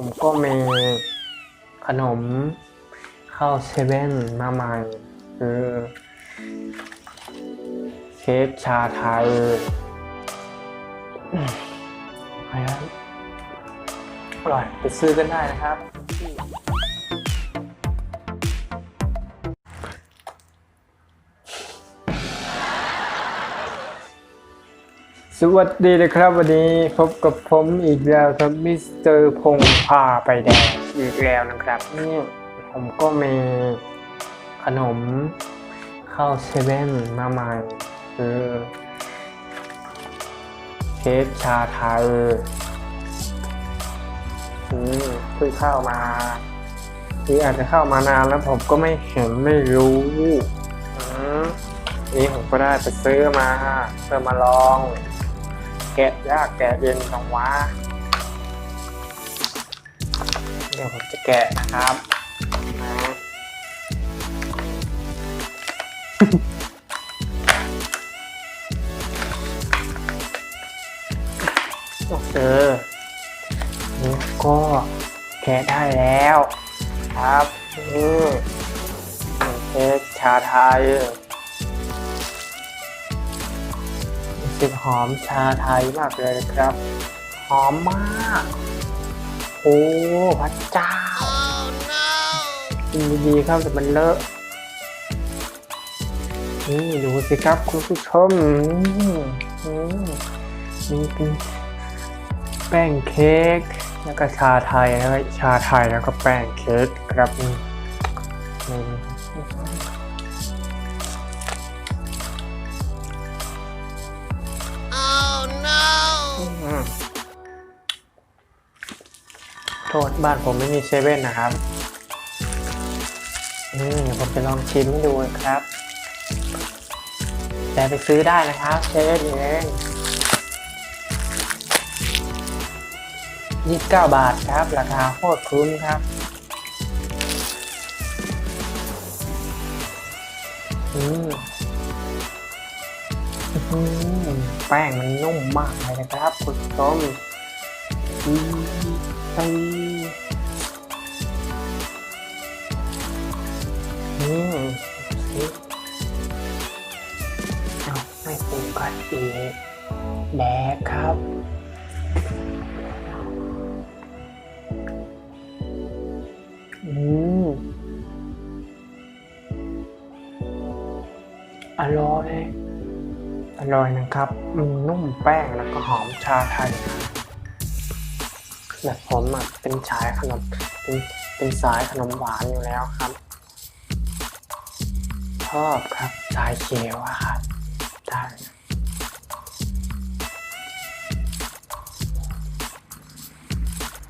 ผมก็มีขนมข้าวเซเว่นมาใหม่คือเค้กชาไทยอืมไปครับอร่อยไปซื้อกันได้นะครับ สวัสดีนะครับ วันนี้พบกับผมอีกแล้วครับมิสเตอร์พงษ์พาไปแดงอีกแล้วนะครับนี่ผมก็มีขนมข้าวเซเว่นมาใหม่คือเค้กชาไทยนี่เพิ่งเข้ามาที่อาจจะเข้ามานานแล้วผมก็ไม่เห็นไม่รู้อืมนี่ผมก็ได้ไปซื้อมาเพื่อมาลอง แกะยากแกะเย็นจังวะเดี๋ยวผมจะแกะนะครับนะโอเคนี่ก็แกะได้แล้วครับนี่เค้กชาไทย รู้สึกหอมชาไทยมากเลยนะครับ หอมมาก โอ้พระเจ้ากินดีๆครับแต่มันเลอะ นี่ดูสิครับคุณผู้ชมนี่อืมนี่แป้งเค้กแล้วก็ชาไทยแล้วก็ชาไทยแล้วก็แป้งเค้กครับนี่ โทษบ้านผมไม่มีเซเว่นนะครับอืมเดี๋ยวผมจะลองชิมให้ดูครับ แต่ไปซื้อได้นะครับเซเว่นเองยี่สิบเก้าบาทครับ ราคาโคตรคุ้มครับอืมอื้อหือแป้งมันนุ่มมากเลยนะครับ คุณผู้ชมอืม ไปอืมเอาไม่ปรุงกันอีกแดกครับอืมอร่อย อร่อยนะครับ มันนุ่มแป้งแล้วก็หอมชาไทย แบบผมอะเป็นชายขนมเป็นเป็นสายขนมหวานอยู่แล้วครับชอบครับสายเขียวอะครับได้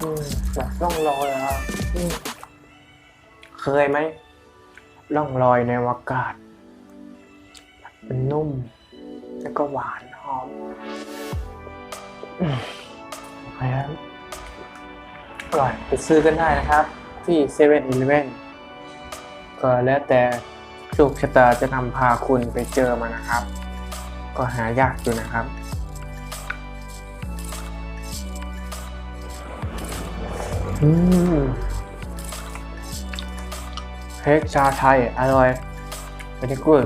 อืมแบบร่องรอยอะครับอืมเคยไหมร่องรอยในอวกาศเป็นนุ่ม แล้วก็หวานหอมอืมโอร่อยไปซื้อกันได้นะครับ ที่เซเว่นอีเลเว่นก็แล้วแต่โชคชะตาจะนำพาคุณไปเจอมานะครับ ก็หายากอยู่นะครับ อืมเค้กชาไทย อร่อยไม่ได้กูด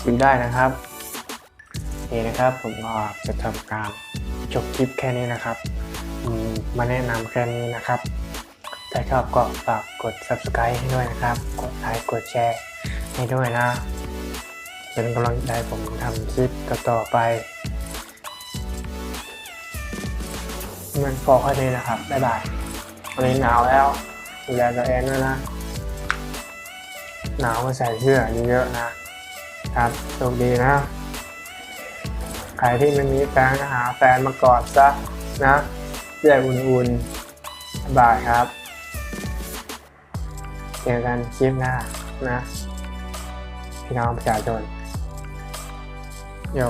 ชิมได้นะครับโอเคนะครับผมก็จะทำการจบคลิปแค่นี้นะครับ มาแนะนำแค่นี้นะครับ ถ้าชอบก็ฝากกด subscribe ให้ด้วยนะครับ กดไลค์กดแชร์ให้ด้วยนะ เป็นกำลังใจผมทำคลิปต่อๆไปมันพอแค่นี้นะครับ บ๊ายบายวันนี้หนาวแล้วดูแลตัวเองด้วยนะ หนาวก็ใส่เสื้อเยอะๆนะ ครับโชคดีนะ ใครที่ไม่มีแฟนก็หาแฟนมากอดซะนะ เสื้ออุ่นๆสบายครับ เจอกันคลิปหน้านะ พี่น้องประชาชนโย